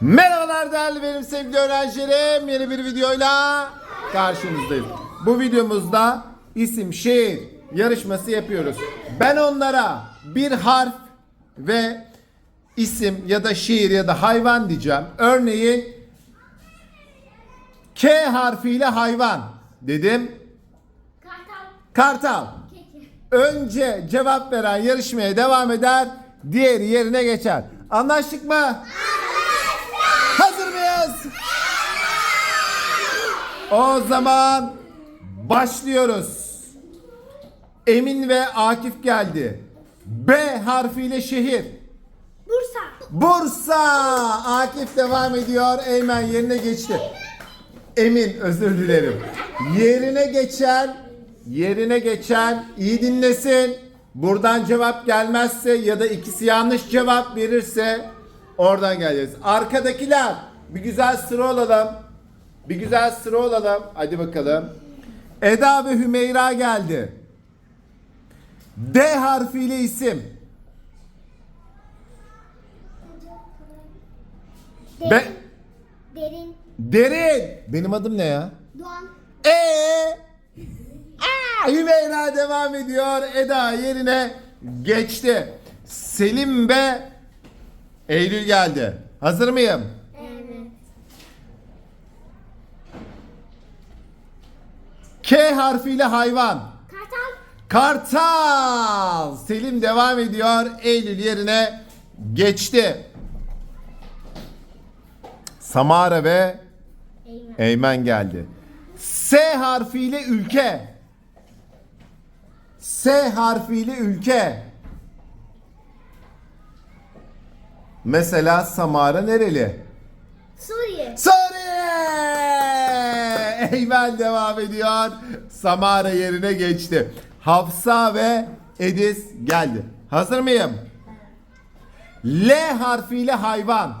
Merhabalar değerli benim sevgili öğrencilerim. Yeni bir videoyla karşınızdayım. Bu videomuzda isim şehir yarışması yapıyoruz. Ben onlara bir harf ve isim ya da şehir ya da hayvan diyeceğim. Örneğin K harfiyle hayvan dedim. Kartal. Kartal. Önce cevap veren yarışmaya devam eder, diğeri yerine geçer. Anlaştık mı? Hazır mıyız? O zaman başlıyoruz. Emin ve Akif geldi. B harfiyle şehir. Bursa. Bursa. Akif devam ediyor. Eymen yerine geçti. Emin özür dilerim. Yerine geçen, yerine geçen iyi dinlesin. Buradan cevap gelmezse ya da ikisi yanlış cevap verirse oradan geleceğiz. Arkadakiler bir güzel sıra olalım. Bir güzel sıra olalım. Hadi bakalım. Eda ve Hümeyra geldi. D harfiyle isim. Derin. Be Derin. Derin. Benim adım ne ya? Doğan. Ee, Aa, Hümeyra devam ediyor. Eda yerine geçti. Selim ve Eylül geldi. Hazır mıyım? K harfiyle hayvan. Kartal. Kartal. Selim devam ediyor. Eylül yerine geçti. Samara ve Eymen. Eymen geldi. S harfiyle ülke. S harfiyle ülke. Mesela Samara nereli? Suriye. Suriye! Eymen devam ediyor. Samara yerine geçti. Hafsa ve Edis geldi. Hazır mıyım? L harfiyle hayvan.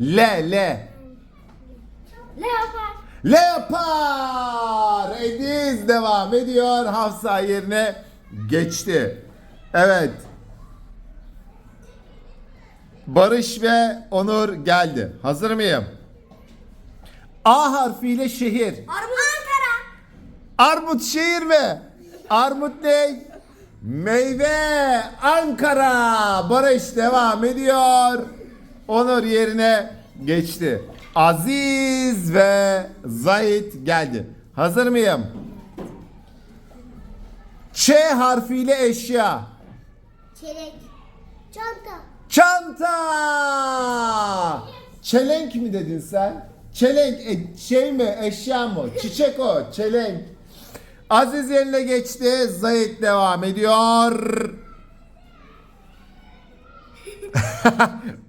L, L. Leopar. Leopar! Ediz devam ediyor. Hafsa yerine geçti. Evet. Barış ve Onur geldi. Hazır mıyım? A harfiyle şehir. Armut. Ankara. Armut şehir mi? Armut ne? Meyve. Ankara. Barış devam ediyor. Onur yerine geçti. Aziz ve Zahit geldi. Hazır mıyım? Ç harfiyle eşya. Çelenk. Çanta. Çanta. Çelenk mi dedin sen? Çelenk e, şey mi eşya mı? Çiçek o çelenk. Aziz yerine geçti. Zahit devam ediyor.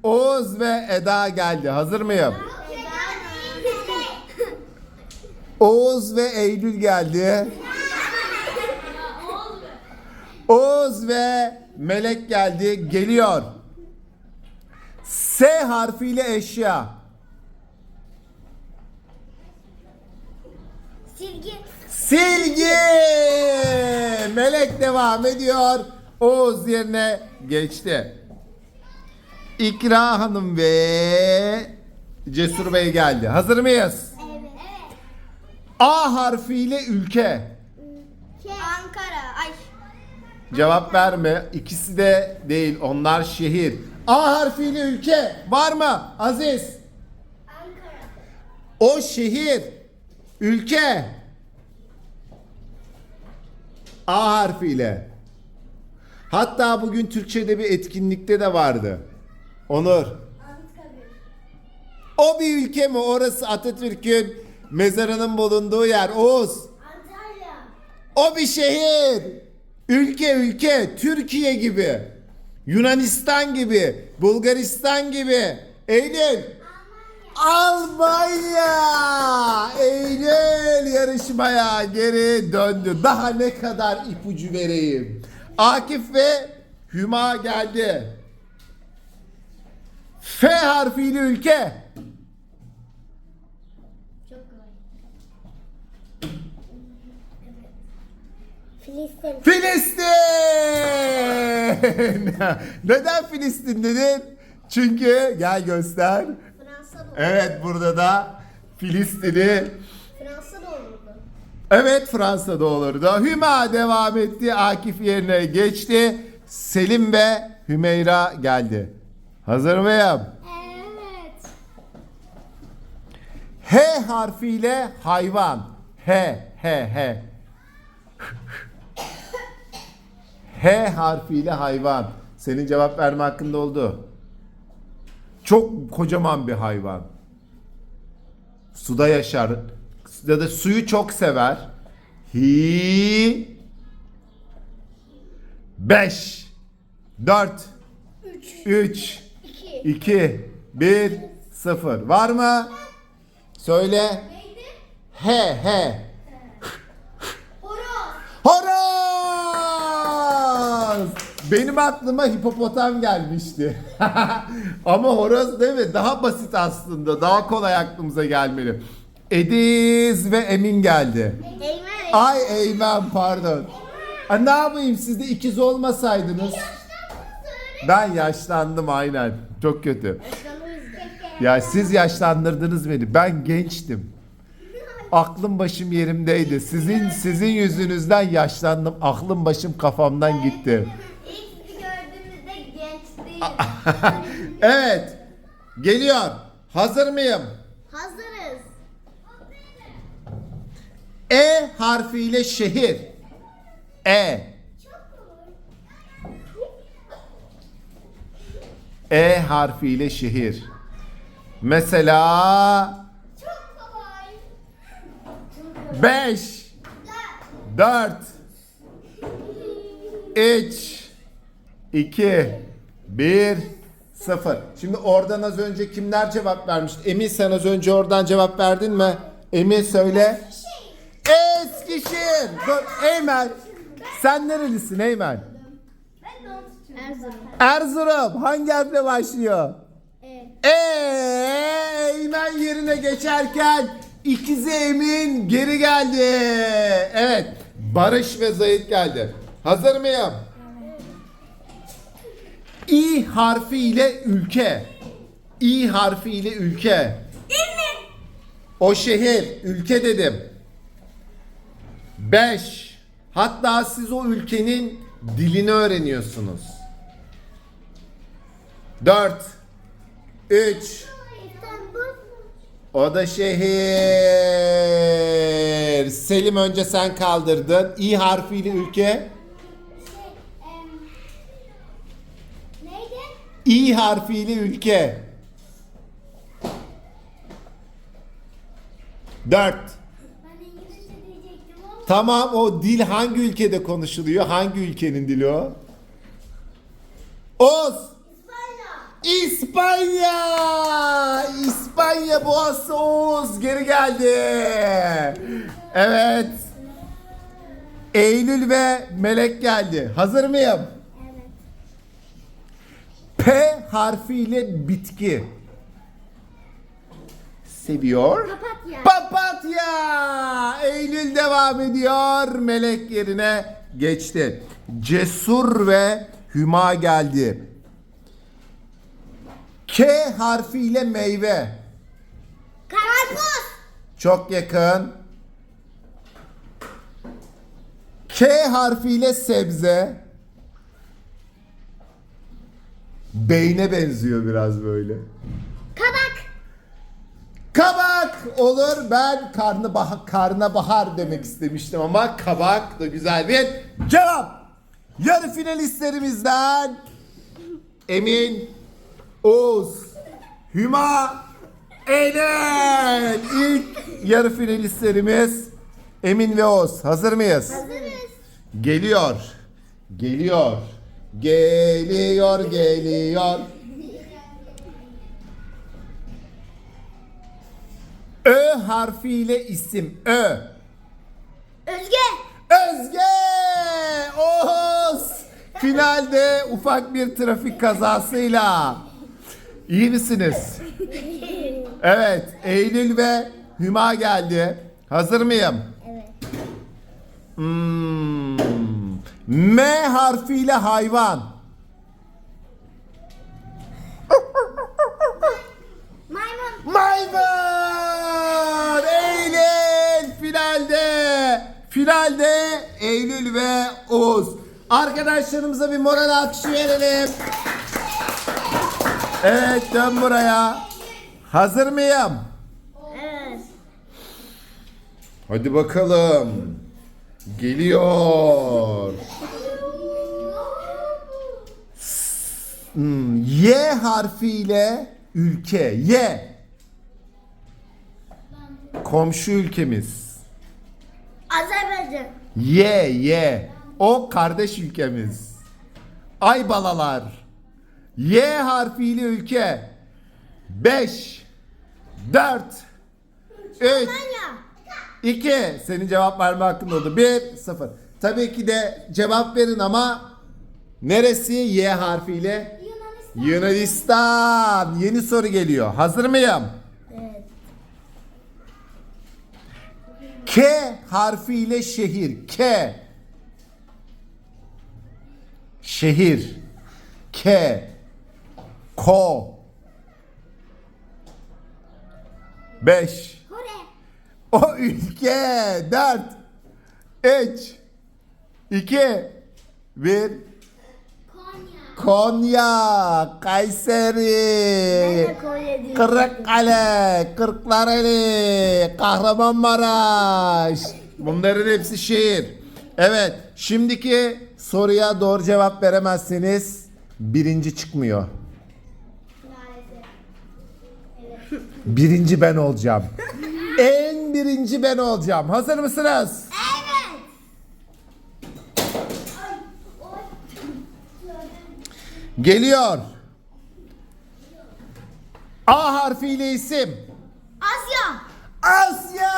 Oğuz ve Eda geldi. Hazır mıyım? Oğuz ve Eylül geldi. Oğuz ve Melek geldi. Geliyor. S harfiyle eşya. Silgi. Silgi. Melek devam ediyor. Oğuz yerine geçti. İkra Hanım ve Cesur Bey geldi. Hazır mıyız? Evet. A harfiyle ülke. Ankara. Ay. Cevap verme. İkisi de değil. Onlar şehir. A harfiyle ülke. Var mı? Aziz. Ankara. O şehir. Ülke. A harfiyle. Hatta bugün Türkçe'de bir etkinlikte de vardı. Onur. O bir ülke mi? Orası Atatürk'ün mezarının bulunduğu yer. Oğuz. Antalya. O bir şehir. Ülke ülke. Türkiye gibi. Yunanistan gibi. Bulgaristan gibi. Eylül. Almanya. Eylül yarışmaya geri döndü. Daha ne kadar ipucu vereyim. Akif ve Hüma geldi. F harfiyle ülke. Filistin. Filistin! Neden Filistin dedin? Çünkü gel göster. Fransa Evet burada da Filistin'i Fransa da olurdu. Evet Fransa'da olurdu. Hüma devam etti. Akif yerine geçti. Selim ve Hümeyra geldi. Hazır mıyım? Evet. H harfiyle hayvan. H, H, H. H harfiyle hayvan. Senin cevap verme hakkında oldu. Çok kocaman bir hayvan. Suda yaşar. Ya da suyu çok sever. Hi. 5 4 3 İki. 2 1 0 Var mı? Söyle. Neydi? He he. Horoz. Horoz! Benim aklıma hipopotam gelmişti. Ama horoz değil mi? Daha basit aslında. Daha kolay aklımıza gelmeli. Ediz ve Emin geldi. Eymen. Ay Eymen pardon. Aa, ne yapayım siz de ikiz olmasaydınız. Ben yaşlandım aynen. Çok kötü. Ya siz yaşlandırdınız beni. Ben gençtim. Aklım başım yerimdeydi. Sizin sizin yüzünüzden yaşlandım. Aklım başım kafamdan gitti. Evet. Geliyor. Hazır mıyım? Hazırız. E harfiyle şehir. E. E harfiyle şehir. Mesela Çok kolay. 5 4 3 2 1 0 Şimdi oradan az önce kimler cevap vermişti? Emin sen az önce oradan cevap verdin mi? Emin söyle. Eskişehir. Dur Eymen. Sen nerelisin Eymen? Erzurum. Erzurum. Hangi harfle başlıyor? Eee Eymen yerine geçerken ikizi Emin geri geldi. Evet. Barış ve Zahit geldi. Hazır mıyım? İ harfi ile ülke. İ harfi ile ülke. O şehir, ülke dedim. 5. Hatta siz o ülkenin dilini öğreniyorsunuz. 4 3 İstanbul. O da şehir. Selim önce sen kaldırdın. İ harfiyle ülke. İ harfiyle ülke. 4. Ben İngilizce diyecektim ama. Tamam o dil hangi ülkede konuşuluyor? Hangi ülkenin dili o? Oz. İspanya. İspanya! İspanya boğası Oğuz geri geldi. Evet. Eylül ve Melek geldi. Hazır mıyım? P harfiyle bitki. Seviyor. Papatya. Papatya! Eylül devam ediyor. Melek yerine geçti. Cesur ve Hüma geldi. K harfiyle meyve. Karpuz. Çok yakın. K harfiyle sebze. Beyne benziyor biraz böyle. Kabak. Kabak olur. Ben karnabahar, karnabahar demek istemiştim ama kabak da güzel bir cevap. Yarı finalistlerimizden Emin, Oğuz, Hüma, Eylül. İlk yarı finalistlerimiz Emin ve Oğuz. Hazır mıyız? Hazırız. Geliyor. Geliyor. Geliyor, geliyor. Ö harfiyle isim. Ö. Özge. Özge! Oğuz! Finalde ufak bir trafik kazasıyla. İyi misiniz? Evet. Eylül ve Hüma geldi. Hazır mıyım? Evet. Hmm. M harfiyle hayvan. Maymun. Eylül finalde. Finalde Eylül ve Oğuz. Arkadaşlarımıza bir moral alkışı verelim. Evet dön buraya. Hazır mıyım? Evet. Hadi bakalım. Geliyor. Hmm, Y harfiyle ülke. Y. Komşu ülkemiz. Azerbaycan. Y, Y. O kardeş ülkemiz. Ay balalar. Y harfiyle ülke. 5 4 3 Almanya. 2 Senin cevap verme hakkın oldu. 1 0 Tabii ki de cevap verin ama neresi Y harfiyle? Yunanistan. Yunanistan. Yeni soru geliyor. Hazır mıyım? Evet. K harfiyle şehir. K. Şehir. K. Ko. 5 Kore. O ülke. 4 3 2 1 Konya. Konya, Kayseri. Kırıkkale, Kırklareli, Kahramanmaraş. Bunların hepsi şehir. Evet, şimdiki soruya doğru cevap veremezseniz birinci çıkmıyor. Birinci ben olacağım. en birinci ben olacağım. Hazır mısınız? Evet. Geliyor. A harfiyle isim. Asya. Asya!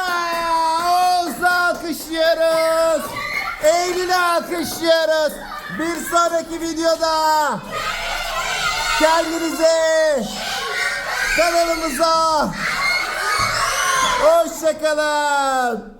Oğuz'u alkışlıyoruz. Eylül'ü alkışlıyoruz. Bir sonraki videoda kendinize kanalımıza hoşçakalın.